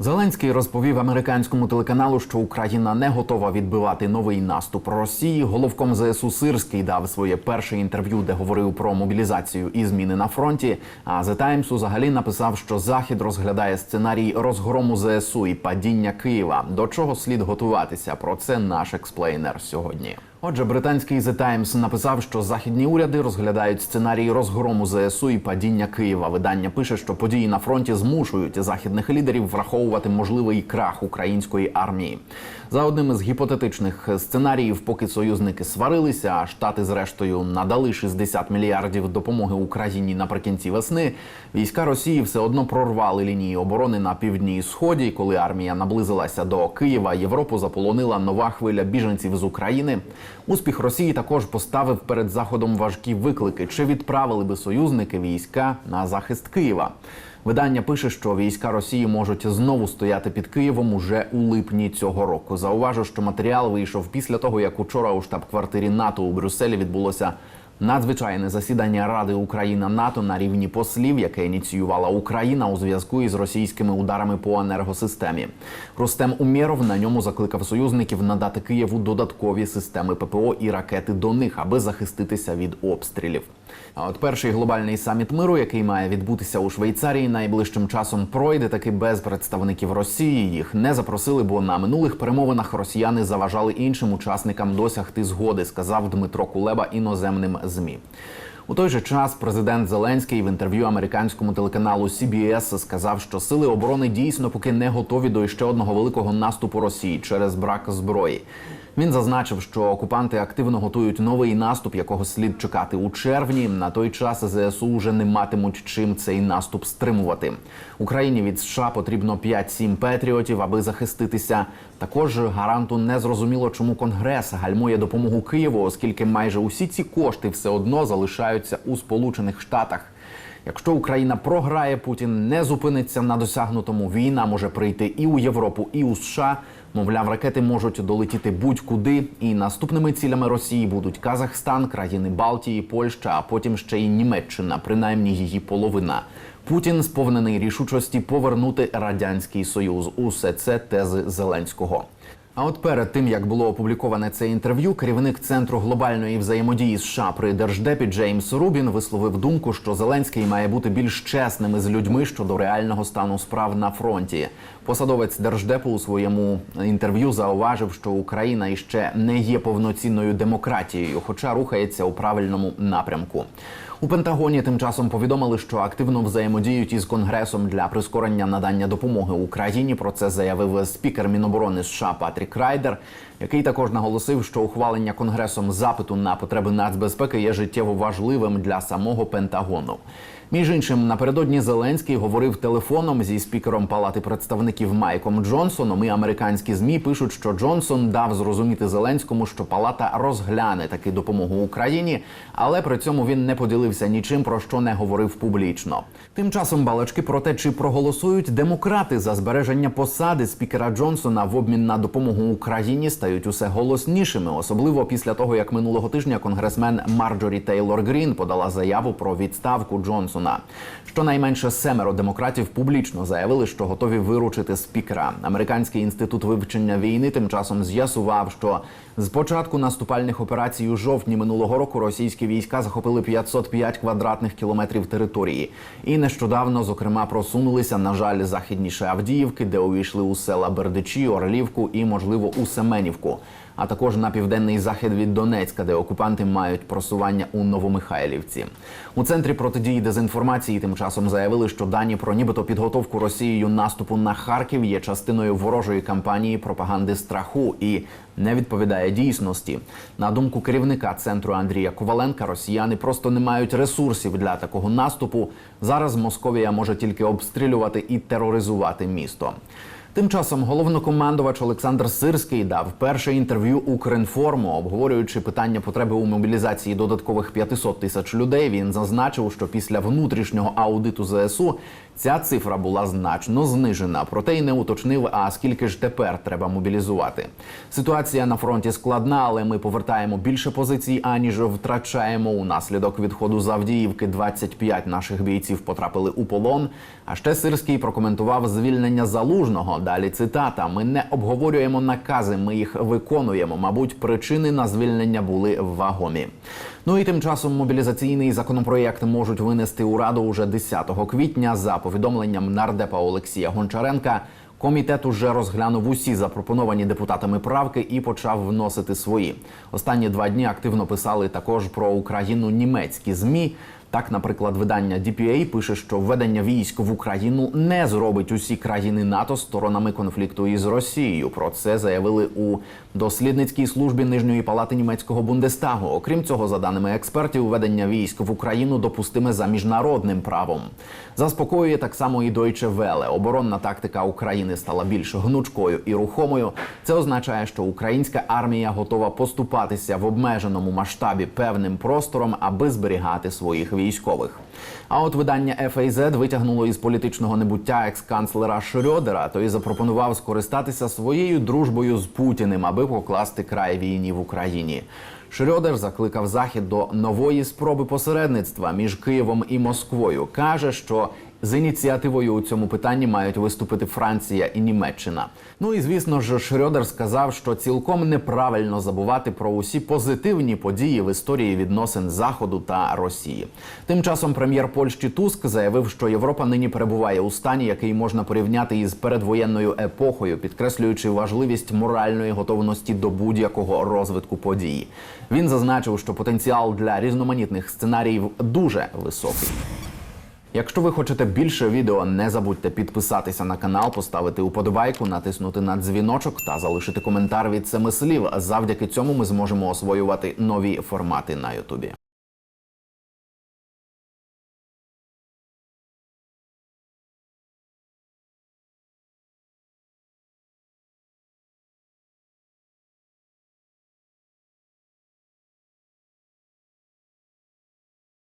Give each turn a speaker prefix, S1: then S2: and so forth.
S1: Зеленський розповів американському телеканалу, що Україна не готова відбивати новий наступ Росії. Головком ЗСУ Сирський дав своє перше інтерв'ю, де говорив про мобілізацію і зміни на фронті. А The Times взагалі написав, що Захід розглядає сценарій розгрому ЗСУ і падіння Києва. До чого слід готуватися? Про це наш експлейнер сьогодні. Отже, британський The Times написав, що західні уряди розглядають сценарій розгрому ЗСУ і падіння Києва. Видання пише, що події на фронті змушують західних лідерів враховувати можливий крах української армії. За одним із гіпотетичних сценаріїв, поки союзники сварилися, а штати зрештою надали 60 мільярдів допомоги Україні наприкінці весни. Війська Росії все одно прорвали лінії оборони на півдні і сході. Коли армія наблизилася до Києва, Європу заполонила нова хвиля біженців з України. Успіх Росії також поставив перед заходом важкі виклики: чи відправили би союзники війська на захист Києва? Видання пише, що війська Росії можуть знову стояти під Києвом уже у липні цього року. Зауважу, що матеріал вийшов після того, як учора у штаб-квартирі НАТО у Брюсселі відбулося надзвичайне засідання Ради Україна НАТО на рівні послів, яке ініціювала Україна у зв'язку із російськими ударами по енергосистемі. Рустем Умєров на ньому закликав союзників надати Києву додаткові системи ППО і ракети до них, аби захиститися від обстрілів. А от перший глобальний саміт миру, який має відбутися у Швейцарії, найближчим часом пройде таки без представників Росії. Їх не запросили, бо на минулих перемовинах росіяни заважали іншим учасникам досягти згоди, сказав Дмитро Кулеба іноземним змі. У той же час президент Зеленський в інтерв'ю американському телеканалу CBS сказав, що сили оборони дійсно поки не готові до ще одного великого наступу Росії через брак зброї. Він зазначив, що окупанти активно готують новий наступ, якого слід чекати у червні. На той час ЗСУ вже не матимуть чим цей наступ стримувати. Україні від США потрібно 5-7 патріотів, аби захиститися. Також гаранту не зрозуміло, чому Конгрес гальмує допомогу Києву, оскільки майже усі ці кошти все одно залишаються у Сполучених Штатах. Якщо Україна програє, Путін не зупиниться на досягнутому. Війна може прийти і у Європу, і у США. Мовляв, ракети можуть долетіти будь-куди, і наступними цілями Росії будуть Казахстан, країни Балтії, Польща, а потім ще й Німеччина, принаймні її половина. Путін сповнений рішучості повернути радянський союз. Усе це тези Зеленського. А от перед тим як було опубліковане це інтерв'ю, керівник центру глобальної взаємодії США при держдепі Джеймс Рубін висловив думку, що Зеленський має бути більш чесним із людьми щодо реального стану справ на фронті. Посадовець держдепу у своєму інтерв'ю зауважив, що Україна іще не є повноцінною демократією, хоча рухається у правильному напрямку. У Пентагоні тим часом повідомили, що активно взаємодіють із Конгресом для прискорення надання допомоги Україні. Про це заявив спікер Міноборони США Патрік Райдер, який також наголосив, що ухвалення Конгресом запиту на потреби нацбезпеки є життєво важливим для самого Пентагону. Між іншим, напередодні Зеленський говорив телефоном зі спікером Палати представників Майком Джонсоном. І американські змі пишуть, що Джонсон дав зрозуміти Зеленському, що Палата розгляне таки допомогу Україні, але при цьому він не поділився нічим, про що не говорив публічно. Тим часом балачки про те, чи проголосують демократи за збереження посади спікера Джонсона в обмін на допомогу Україні, стають усе голоснішими, особливо після того, як минулого тижня конгресмен Марджорі Тейлор Грін подала заяву про відставку Джонсона. Щонайменше семеро демократів публічно заявили, що готові виручити спікера. Американський інститут вивчення війни тим часом з'ясував, що з початку наступальних операцій у жовтні минулого року російські війська захопили 505 квадратних кілометрів території, і нещодавно, зокрема, просунулися на жаль західніше Авдіївки, де увійшли у села Бердичі, Орлівку і, можливо, у Семенівку. А також на південний захід від Донецька, де окупанти мають просування у Новомихайлівці. У центрі протидії дезінформації тим часом заявили, що дані про нібито підготовку Росією наступу на Харків є частиною ворожої кампанії пропаганди страху і не відповідає дійсності. На думку керівника центру Андрія Коваленка, росіяни просто не мають ресурсів для такого наступу. Зараз Московія може тільки обстрілювати і тероризувати місто. Тим часом головнокомандувач Олександр Сирський дав перше інтерв'ю Укрінформу, обговорюючи питання потреби у мобілізації додаткових 500 тисяч людей. Він зазначив, що після внутрішнього аудиту ЗСУ Ця цифра була значно знижена, проте й не уточнив, а скільки ж тепер треба мобілізувати. Ситуація на фронті складна, але ми повертаємо більше позицій, аніж втрачаємо. Унаслідок відходу з Авдіївки 25 наших бійців потрапили у полон. А ще Сирський прокоментував звільнення залужного. Далі цитата: Ми не обговорюємо накази, ми їх виконуємо. Мабуть, причини на звільнення були вагомі. Ну і тим часом мобілізаційний законопроєкт можуть винести у раду уже 10 квітня. За повідомленням нардепа Олексія Гончаренка. Комітет уже розглянув усі запропоновані депутатами правки і почав вносити свої. Останні два дні активно писали також про Україну німецькі змі. Так, наприклад, видання DPA пише, що введення військ в Україну не зробить усі країни НАТО сторонами конфлікту із Росією. Про це заявили у дослідницькій службі нижньої палати німецького бундестагу. Окрім цього, за даними експертів, введення військ в Україну допустиме за міжнародним правом. Заспокоює так само і Deutsche Welle. Оборонна тактика України стала більш гнучкою і рухомою. Це означає, що українська армія готова поступатися в обмеженому масштабі певним простором, аби зберігати своїх військових. А от видання FAZ витягнуло із політичного небуття екс-канцлера Шрьодера, той запропонував скористатися своєю дружбою з Путіним, аби покласти край війні в Україні. Шрьодер закликав захід до нової спроби посередництва між Києвом і Москвою. каже, що з ініціативою у цьому питанні мають виступити Франція і Німеччина. Ну і звісно ж, Шрёдер сказав, що цілком неправильно забувати про усі позитивні події в історії відносин Заходу та Росії. Тим часом прем'єр Польщі Туск заявив, що Європа нині перебуває у стані, який можна порівняти із передвоєнною епохою, підкреслюючи важливість моральної готовності до будь-якого розвитку події. Він зазначив, що потенціал для різноманітних сценаріїв дуже високий. Якщо ви хочете більше відео, не забудьте підписатися на канал, поставити уподобайку, натиснути на дзвіночок та залишити коментар від семи слів. Завдяки цьому ми зможемо освоювати нові формати на Ютубі.